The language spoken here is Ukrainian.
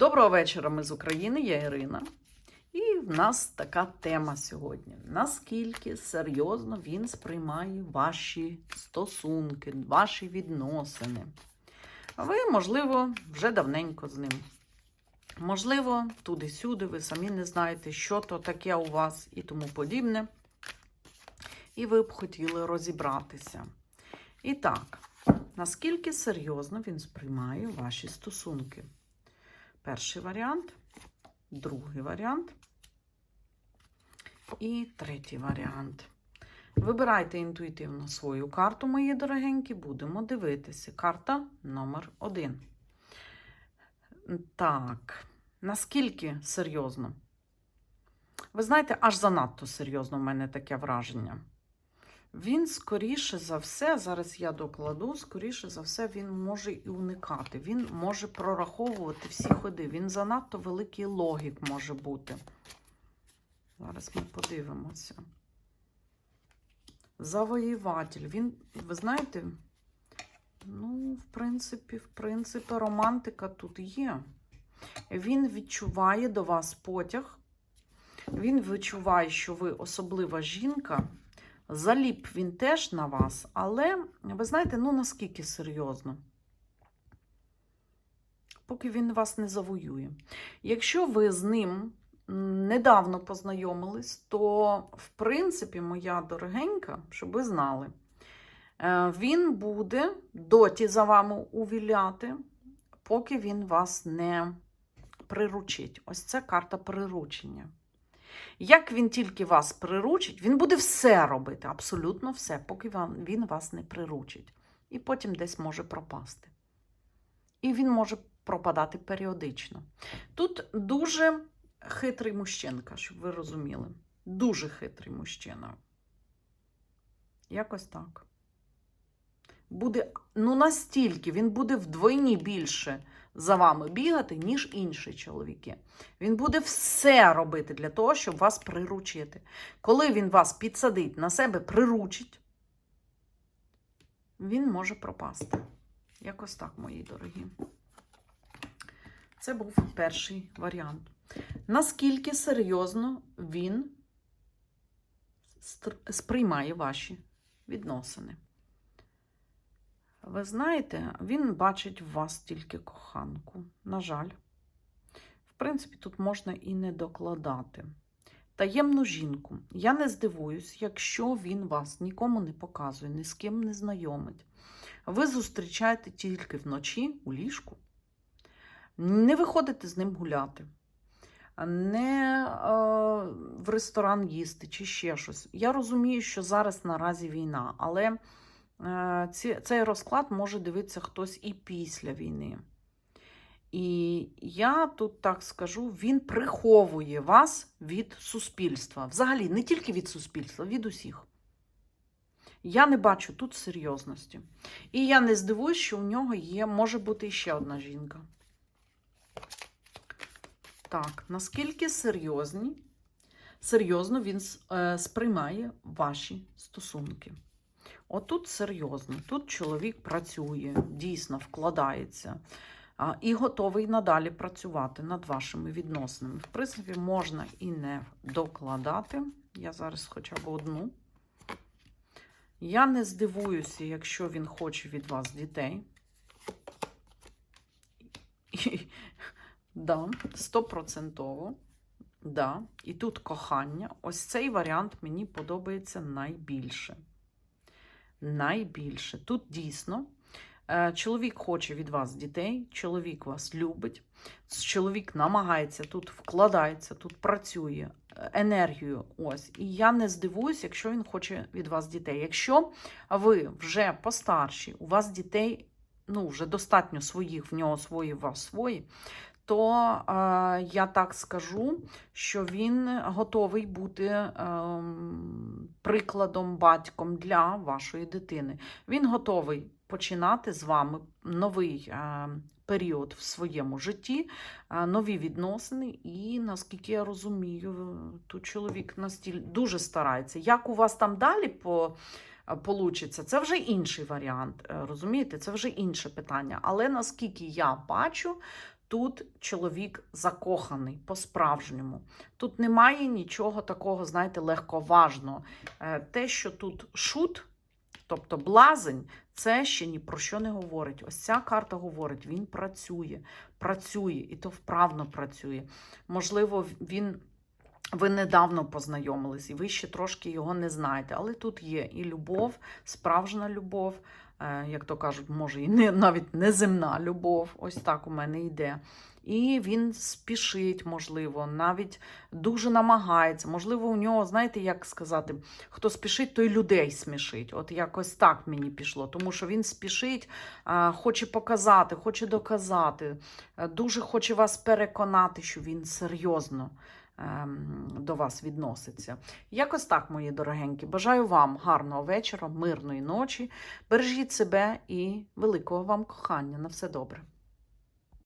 Доброго вечора, ми з України, я Ірина. І в нас така тема сьогодні. Наскільки серйозно він сприймає ваші стосунки, ваші відносини? Ви, можливо, вже давненько з ним. Можливо, туди-сюди, ви самі не знаєте, що то таке у вас і тому подібне. І ви б хотіли розібратися. І так, наскільки серйозно він сприймає ваші стосунки? Перший варіант, другий варіант і третій варіант. Вибирайте інтуїтивно свою карту, мої дорогенькі, будемо дивитися. Карта номер один. Так, наскільки серйозно? Ви знаєте, аж занадто серйозно в мене таке враження. Він, скоріше за все, зараз я докладу, скоріше за все, він може і уникати. Він може прораховувати всі ходи. Він занадто великий логік може бути. Зараз ми подивимося. Завоюватель. Він, ви знаєте, ну, в принципі, в принципі, романтика тут є. Він відчуває до вас потяг. Він відчуває, що ви особлива жінка. Заліп він теж на вас, але ви знаєте, ну наскільки серйозно? Поки він вас не завоює. Якщо ви з ним недавно познайомились, то, в принципі, моя дорогенька, щоб ви знали, е, він буде доті за вами увіляти, поки він вас не приручить. Ось це карта приручення. Як він тільки вас приручить, він буде все робити, абсолютно все, поки він вас не приручить. І потім десь може пропасти. І він може пропадати періодично. Тут дуже хитрий мужчинка, щоб ви розуміли. Дуже хитрий мужчина. Якось так. Буде, ну настільки, він буде вдвойні більше за вами бігати, ніж інші чоловіки. Він буде все робити для того, щоб вас приручити. Коли він вас підсадить на себе, приручить, він може пропасти. Якось так, мої дорогі. Це був перший варіант. Наскільки серйозно він сприймає ваші відносини? Ви знаєте, він бачить в вас тільки коханку. На жаль. В принципі, тут можна і не докладати. Таємну жінку. Я не здивуюсь, якщо він вас нікому не показує, ні з ким не знайомить. Ви зустрічаєте тільки вночі у ліжку. Не виходите з ним гуляти, не е, в ресторан їсти чи ще щось. Я розумію, що зараз наразі війна, але цей розклад може дивитися хтось і після війни. І я тут так скажу: він приховує вас від суспільства. Взагалі, не тільки від суспільства, від усіх. Я не бачу тут серйозності. І я не здивуюсь, що у нього є, може бути ще одна жінка. Так, наскільки серйозні, серйозно він е, сприймає ваші стосунки? Отут серйозно, тут чоловік працює, дійсно вкладається і готовий надалі працювати над вашими відносинами. В принципі, можна і не докладати. Я зараз хоча б одну. Я не здивуюся, якщо він хоче від вас дітей. Да, стопроцентово. Да. І тут кохання. Ось цей варіант мені подобається найбільше. Найбільше. Тут дійсно е, чоловік хоче від вас дітей, чоловік вас любить, чоловік намагається тут вкладається, тут працює е, енергію. Ось. І я не здивуюсь, якщо він хоче від вас дітей. Якщо ви вже постарші, у вас дітей ну, вже достатньо своїх, в нього свої, вас свої то е, я так скажу, що він готовий бути е, прикладом, батьком для вашої дитини. Він готовий починати з вами новий е, період в своєму житті, е, нові відносини. І наскільки я розумію, тут чоловік настільки дуже старається. Як у вас там далі по Получиться, це вже інший варіант, е, розумієте? Це вже інше питання. Але наскільки я бачу, Тут чоловік закоханий по-справжньому. Тут немає нічого такого, знаєте, легковажного. Е, Те, що тут шут, тобто блазень, це ще ні про що не говорить. Ось ця карта говорить, він працює, працює, і то вправно працює. Можливо, він. Ви недавно познайомились, і ви ще трошки його не знаєте. Але тут є і любов, справжня любов, е, як то кажуть, може, і не, навіть неземна любов. Ось так у мене йде. І він спішить, можливо, навіть дуже намагається. Можливо, у нього, знаєте, як сказати, хто спішить, той людей смішить. От якось так мені пішло. Тому що він спішить, хоче показати, хоче доказати, е, дуже хоче вас переконати, що він серйозно до вас відноситься. Якось так, мої дорогенькі. Бажаю вам гарного вечора, мирної ночі. Бережіть себе і великого вам кохання. На все добре.